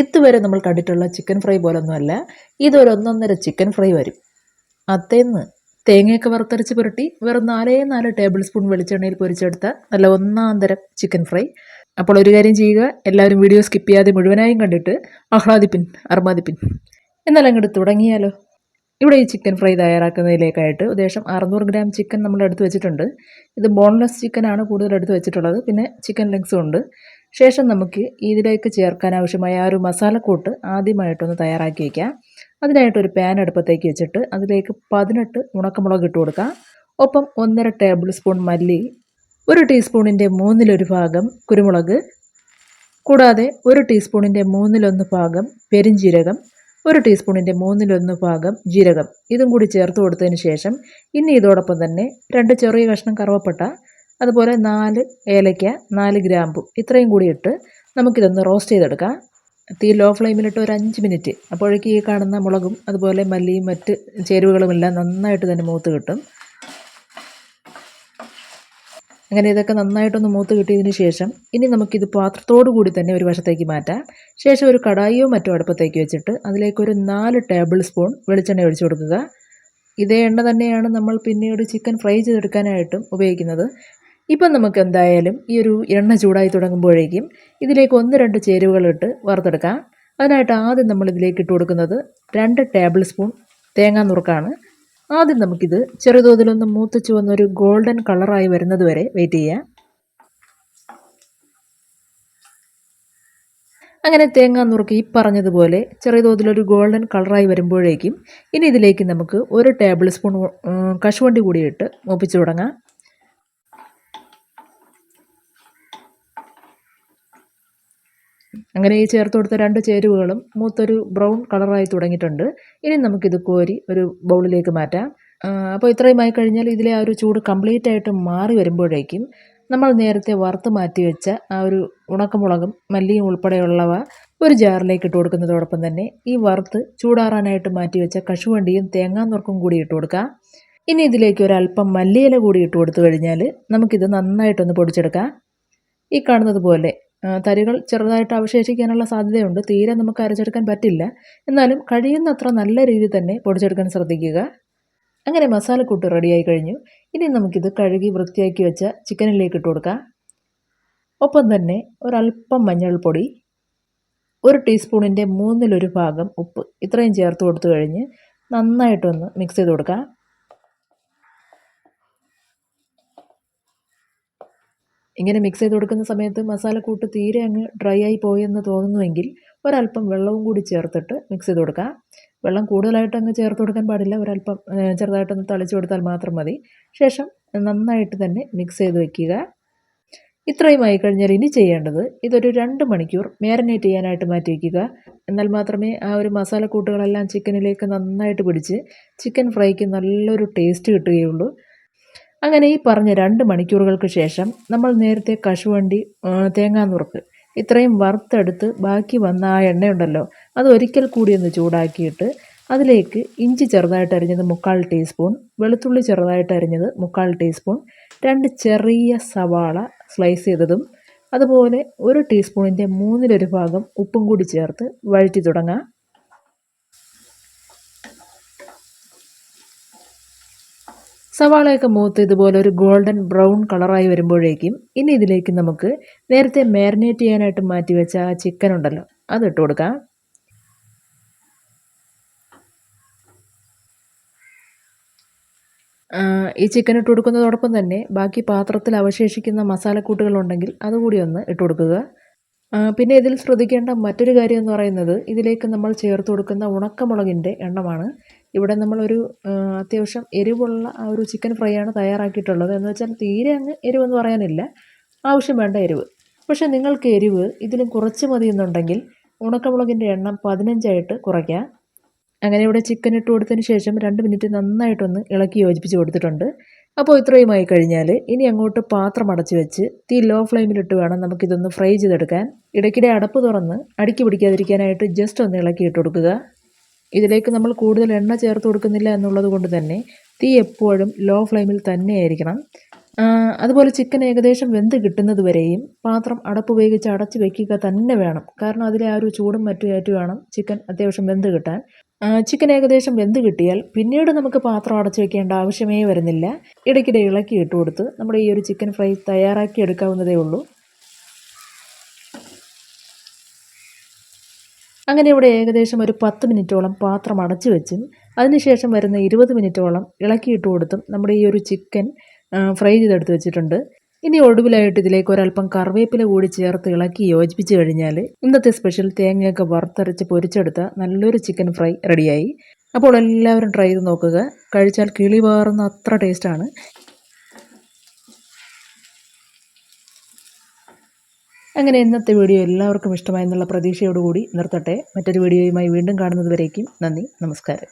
ഇതുവരെ നമ്മൾ കണ്ടിട്ടുള്ള ചിക്കൻ ഫ്രൈ പോലൊന്നുമല്ല ഇതൊരു ഒന്നൊന്നര ചിക്കൻ ഫ്രൈ വരും. അത്തേന്ന് തേങ്ങയൊക്കെ വറുത്തരച്ച് പുരട്ടി വെറും നാലേ നാല് ടേബിൾ സ്പൂൺ വെളിച്ചെണ്ണയിൽ പൊരിച്ചെടുത്ത നല്ല ഒന്നാന്തരം തരം ചിക്കൻ ഫ്രൈ അപ്പോൾ ഒരു കാര്യം ചെയ്യുക എല്ലാവരും വീഡിയോ സ്കിപ്പ് ചെയ്യാതെ മുഴുവനായും കണ്ടിട്ട് ആഹ്ലാദിപ്പിൻ അർമാദിപ്പിൻ. എന്നാൽ അങ്ങോട്ട് തുടങ്ങിയാലോ? ഇവിടെ ഈ ചിക്കൻ ഫ്രൈ തയ്യാറാക്കുന്നതിലേക്കായിട്ട് ഉദ്ദേശം അറുന്നൂറ് ഗ്രാം ചിക്കൻ നമ്മൾ എടുത്ത് വെച്ചിട്ടുണ്ട്. ഇത് ബോൺലെസ് ചിക്കനാണ് കൂടുതൽ എടുത്ത് വെച്ചിട്ടുള്ളത്. പിന്നെ ചിക്കൻ ലെഗ്സും ഉണ്ട്. ശേഷം നമുക്ക് ഇതിലേക്ക് ചേർക്കാൻ ആവശ്യമായ ആ ഒരു മസാലക്കൂട്ട് ആദ്യമായിട്ടൊന്ന് തയ്യാറാക്കി വയ്ക്കാം അതിനായിട്ട് ഒരു പാൻ അടുപ്പത്തേക്ക് വെച്ചിട്ട് അതിലേക്ക് പതിനെട്ട് ഉണക്കമുളക് ഇട്ട് കൊടുക്കാം. ഒപ്പം ഒന്നര ടേബിൾ സ്പൂൺ മല്ലി ഒരു ടീസ്പൂണിന്റെ മൂന്നിലൊരു ഭാഗം കുരുമുളക് കൂടാതെ ഒരു ടീസ്പൂണിന്റെ മൂന്നിലൊന്ന് ഭാഗം പെരിഞ്ജീരകം ഒരു ടീസ്പൂണിന്റെ മൂന്നിലൊന്ന് ഭാഗം ജീരകം. ഇതും കൂടി ചേർത്ത് കൊടുത്തതിന് ശേഷം ഇനി ഇതോടൊപ്പം തന്നെ രണ്ട് ചെറിയ കഷ്ണം കറുവപ്പട്ട അതുപോലെ നാല് ഏലയ്ക്ക നാല് ഗ്രാമ്പു. ഇത്രയും കൂടി ഇട്ട് നമുക്കിതൊന്ന് റോസ്റ്റ് ചെയ്തെടുക്കാം. തീ ലോ ഫ്ലെയിമിലിട്ട് ഒരു അഞ്ച് മിനിറ്റ്. അപ്പോഴേക്ക് ഈ കാണുന്ന മുളകും അതുപോലെ മല്ലിയും മറ്റ് ചേരുവകളുമെല്ലാം നന്നായിട്ട് തന്നെ മൂത്ത് കിട്ടും. അങ്ങനെ ഇതൊക്കെ നന്നായിട്ടൊന്ന് മൂത്ത് കിട്ടിയതിന് ശേഷം ഇനി നമുക്കിത് പാത്രത്തോടു കൂടി തന്നെ ഒരു വശത്തേക്ക് മാറ്റാം. ശേഷം ഒരു കടായിയോ മറ്റോ അടുപ്പത്തേക്ക് വെച്ചിട്ട് അതിലേക്കൊരു നാല് ടേബിൾ സ്പൂൺ വെളിച്ചെണ്ണ ഒഴിച്ചു കൊടുക്കുക. ഇതേ എണ്ണ തന്നെയാണ് നമ്മൾ പിന്നീട് ചിക്കൻ ഫ്രൈ ചെയ്തെടുക്കാനായിട്ടും ഉപയോഗിക്കുന്നത്. ഇപ്പം നമുക്ക് എന്തായാലും ഈ ഒരു എണ്ണ ചൂടായി തുടങ്ങുമ്പോഴേക്കും ഇതിലേക്ക് ഒന്ന് രണ്ട് ചേരുവകളിട്ട് വറുത്തെടുക്കാം. അതിനായിട്ട് ആദ്യം നമ്മൾ ഇതിലേക്ക് ഇട്ട് കൊടുക്കുന്നത് രണ്ട് ടേബിൾ സ്പൂൺ തേങ്ങാ നുറുക്കാണ്. ആദ്യം നമുക്കിത് ചെറുതോതിലൊന്ന് മൂത്ത് വന്നൊരു ഗോൾഡൻ കളറായി വരുന്നത് വരെ വെയിറ്റ് ചെയ്യാം. അങ്ങനെ തേങ്ങാ നുറുക്ക് ഈ പറഞ്ഞതുപോലെ ചെറിയ തോതിലൊരു ഗോൾഡൻ കളറായി വരുമ്പോഴേക്കും ഇനി ഇതിലേക്ക് നമുക്ക് ഒരു ടേബിൾ സ്പൂൺ കശുവണ്ടി കൂടി ഇട്ട് മൂപ്പിച്ചു തുടങ്ങാം. അങ്ങനെ ഈ ചേർത്ത് കൊടുത്ത രണ്ട് ചേരുവകളും മൂത്തൊരു ബ്രൗൺ കളറായി തുടങ്ങിയിട്ടുണ്ട്. ഇനി നമുക്കിത് കോരി ഒരു ബൗളിലേക്ക് മാറ്റാം. അപ്പോൾ ഇത്രയുമായി കഴിഞ്ഞാൽ ഇതിലെ ആ ഒരു ചൂട് കംപ്ലീറ്റ് ആയിട്ട് മാറി വരുമ്പോഴേക്കും നമ്മൾ നേരത്തെ വറുത്ത് മാറ്റി വെച്ച ആ ഒരു ഉണക്കമുളകും മല്ലിയും ഉൾപ്പെടെയുള്ളവ ഒരു ജാറിലേക്ക് ഇട്ട് കൊടുക്കുന്നതോടൊപ്പം തന്നെ ഈ വറുത്ത് ചൂടാറാനായിട്ട് മാറ്റി വെച്ച കശുവണ്ടിയും തേങ്ങാന്നുറക്കും കൂടി ഇട്ട് കൊടുക്കുക ഇനി ഇതിലേക്ക് ഒരല്പം മല്ലിയില കൂടി ഇട്ട് കൊടുത്തു കഴിഞ്ഞാൽ നമുക്കിത് നന്നായിട്ടൊന്ന് പൊടിച്ചെടുക്കാം. ഈ കാണുന്നത് പോലെ തരികൾ ചെറുതായിട്ട് അവശേഷിക്കാനുള്ള സാധ്യതയുണ്ട്. തീരെ നമുക്ക് അരച്ചെടുക്കാൻ പറ്റില്ല. എന്നാലും കഴിയുന്നത്ര നല്ല രീതിയിൽ തന്നെ പൊടിച്ചെടുക്കാൻ ശ്രദ്ധിക്കുക. അങ്ങനെ മസാലക്കൂട്ട് റെഡിയായി കഴിഞ്ഞു. ഇനി നമുക്കിത് കഴുകി വൃത്തിയാക്കി വെച്ച ചിക്കനിലേക്ക് ഇട്ട് കൊടുക്കാം. ഒപ്പം തന്നെ ഒരല്പം മഞ്ഞൾപ്പൊടി ഒരു ടീസ്പൂണിന്റെ മൂന്നിലൊരു ഭാഗം ഉപ്പ് ഇത്രയും ചേർത്ത് കൊടുത്തു കഴിഞ്ഞ് നന്നായിട്ടൊന്ന് മിക്സ് ചെയ്ത് കൊടുക്കാം. ഇങ്ങനെ മിക്സ് ചെയ്ത് കൊടുക്കുന്ന സമയത്ത് മസാലക്കൂട്ട് തീരെ അങ്ങ് ഡ്രൈ ആയി പോയെന്ന് തോന്നുന്നുവെങ്കിൽ ഒരല്പം വെള്ളവും കൂടി ചേർത്തിട്ട് മിക്സ് ചെയ്ത് കൊടുക്കുക വെള്ളം കൂടുതലായിട്ട് അങ്ങ് ചേർത്ത് കൊടുക്കാൻ പാടില്ല. ഒരല്പം ചെറുതായിട്ടൊന്ന് തളിച്ചു കൊടുത്താൽ മാത്രം മതി. ശേഷം നന്നായിട്ട് തന്നെ മിക്സ് ചെയ്ത് വയ്ക്കുക ഇത്രയും ആയി കഴിഞ്ഞാൽ ഇനി ചെയ്യേണ്ടത് ഇതൊരു രണ്ട് മണിക്കൂർ മാരിനേറ്റ് ചെയ്യാനായിട്ട് മാറ്റി വയ്ക്കുക എന്നാൽ മാത്രമേ ആ ഒരു മസാലക്കൂട്ടുകളെല്ലാം ചിക്കനിലേക്ക് നന്നായിട്ട് പിടിച്ച് ചിക്കൻ ഫ്രൈക്ക് നല്ലൊരു ടേസ്റ്റ് കിട്ടുകയുള്ളൂ. അങ്ങനെ ഈ പറഞ്ഞ രണ്ട് മണിക്കൂറുകൾക്ക് ശേഷം നമ്മൾ നേരത്തെ കശുവണ്ടി തേങ്ങാനുറുക്ക് ഇത്രയും വറുത്തെടുത്ത് ബാക്കി വന്ന ആ എണ്ണയുണ്ടല്ലോ അത് ഒരിക്കൽ കൂടി ഒന്ന് ചൂടാക്കിയിട്ട് അതിലേക്ക് ഇഞ്ചി ചെറുതായിട്ട് അരിഞ്ഞത് മുക്കാൽ ടീസ്പൂൺ വെളുത്തുള്ളി ചെറുതായിട്ട് അരിഞ്ഞത് മുക്കാൽ ടീസ്പൂൺ രണ്ട് ചെറിയ സവാള സ്ലൈസ് ചെയ്തതും അതുപോലെ ഒരു ടീസ്പൂണിന്റെ മൂന്നിലൊരു ഭാഗം ഉപ്പും കൂടി ചേർത്ത് വഴറ്റി തുടങ്ങാം. സവാളയൊക്കെ മൂത്ത് ഇതുപോലെ ഒരു ഗോൾഡൻ ബ്രൗൺ കളറായി വരുമ്പോഴേക്കും ഇനി ഇതിലേക്ക് നമുക്ക് നേരത്തെ മാരിനേറ്റ് ചെയ്യാനായിട്ട് മാറ്റി വെച്ച ആ ചിക്കൻ ഉണ്ടല്ലോ അത് ഇട്ട് കൊടുക്കാം. ഈ ചിക്കൻ ഇട്ട് കൊടുക്കുന്നതോടൊപ്പം തന്നെ ബാക്കി പാത്രത്തിൽ അവശേഷിക്കുന്ന മസാലക്കൂട്ടുകളുണ്ടെങ്കിൽ അതുകൂടി ഒന്ന് ഇട്ട് കൊടുക്കുക. പിന്നെ ഇതിൽ ശ്രദ്ധിക്കേണ്ട മറ്റൊരു കാര്യം എന്ന് പറയുന്നത് ഇതിലേക്ക് നമ്മൾ ചേർത്ത് കൊടുക്കുന്ന ഉണക്കമുളകിന്റെ എണ്ണമാണ്. ഇവിടെ നമ്മളൊരു അത്യാവശ്യം എരിവുള്ള ആ ഒരു ചിക്കൻ ഫ്രൈ ആണ് തയ്യാറാക്കിയിട്ടുള്ളത്. എന്ന് വെച്ചാൽ തീരെ അങ്ങ് എരിവെന്ന് പറയാനില്ല. ആവശ്യം വേണ്ട എരിവ്. പക്ഷേ നിങ്ങൾക്ക് എരിവ് ഇതിലും കുറച്ച് മതി എന്നുണ്ടെങ്കിൽ ഉണക്കമുളകിന്റെ എണ്ണം പതിനഞ്ചായിട്ട് കുറയ്ക്കാം അങ്ങനെ ഇവിടെ ചിക്കൻ ഇട്ട് കൊടുത്തതിന് ശേഷം രണ്ട് മിനിറ്റ് നന്നായിട്ടൊന്ന് ഇളക്കി യോജിപ്പിച്ച് കൊടുത്തിട്ടുണ്ട്. അപ്പോൾ ഇത്രയുമായി കഴിഞ്ഞാൽ ഇനി അങ്ങോട്ട് പാത്രം അടച്ചു വെച്ച് തീ ലോ ഫ്ലെയിമിലിട്ട് വേണം നമുക്കിതൊന്ന് ഫ്രൈ ചെയ്തെടുക്കാൻ. ഇടയ്ക്കിടെ അടപ്പ് തുറന്ന് അടുക്കി പിടിക്കാതിരിക്കാനായിട്ട് ജസ്റ്റ് ഒന്ന് ഇളക്കി ഇട്ട് കൊടുക്കുക. ഇതിലേക്ക് നമ്മൾ കൂടുതൽ എണ്ണ ചേർത്ത് കൊടുക്കുന്നില്ല എന്നുള്ളത് കൊണ്ട് തന്നെ തീ എപ്പോഴും ലോ ഫ്ലെയിമിൽ തന്നെയായിരിക്കണം. അതുപോലെ ചിക്കൻ ഏകദേശം വെന്ത് കിട്ടുന്നത് വരെയും പാത്രം അടപ്പ് ഉപയോഗിച്ച് അടച്ച് വെക്കുക തന്നെ വേണം. കാരണം അതിലെ ആ ഒരു ചൂടും മറ്റും ഏറ്റു വേണം ചിക്കൻ അത്യാവശ്യം വെന്ത് കിട്ടാൻ. ചിക്കൻ ഏകദേശം വെന്ത് കിട്ടിയാൽ പിന്നീട് നമുക്ക് പാത്രം അടച്ചു വെക്കേണ്ട ആവശ്യമേ വരുന്നില്ല. ഇടയ്ക്കിടെ ഇളക്കി ഇട്ട് കൊടുത്ത് നമ്മുടെ ഈ ഒരു ചിക്കൻ ഫ്രൈ തയ്യാറാക്കി എടുക്കാവുന്നതേ ഉള്ളൂ. അങ്ങനെ ഇവിടെ ഏകദേശം ഒരു പത്ത് മിനിറ്റോളം പാത്രം അടച്ചു വെച്ചും അതിനുശേഷം വരുന്ന ഇരുപത് മിനിറ്റോളം ഇളക്കിയിട്ട് കൊടുത്തും നമ്മുടെ ഈ ഒരു ചിക്കൻ ഫ്രൈ ചെയ്തെടുത്ത് വെച്ചിട്ടുണ്ട്. ഇനി ഒടുവിലായിട്ട് ഇതിലേക്ക് ഒരല്പം കറിവേപ്പില കൂടി ചേർത്ത് ഇളക്കി യോജിപ്പിച്ച് കഴിഞ്ഞാൽ ഇന്നത്തെ സ്പെഷ്യൽ തേങ്ങയൊക്കെ വറുത്തരച്ച് പൊരിച്ചെടുത്ത നല്ലൊരു ചിക്കൻ ഫ്രൈ റെഡിയായി. അപ്പോൾ എല്ലാവരും ട്രൈ ചെയ്ത് നോക്കുക. കഴിച്ചാൽ കിളി പാറുന്ന അത്ര ടേസ്റ്റാണ്. അങ്ങനെ ഇന്നത്തെ വീഡിയോ എല്ലാവർക്കും ഇഷ്ടമായെന്നുള്ള പ്രതീക്ഷയോടുകൂടി നിർത്തട്ടെ. മറ്റൊരു വീഡിയോയുമായി വീണ്ടും കാണുന്നത് വരേക്കും നന്ദി നമസ്കാരം.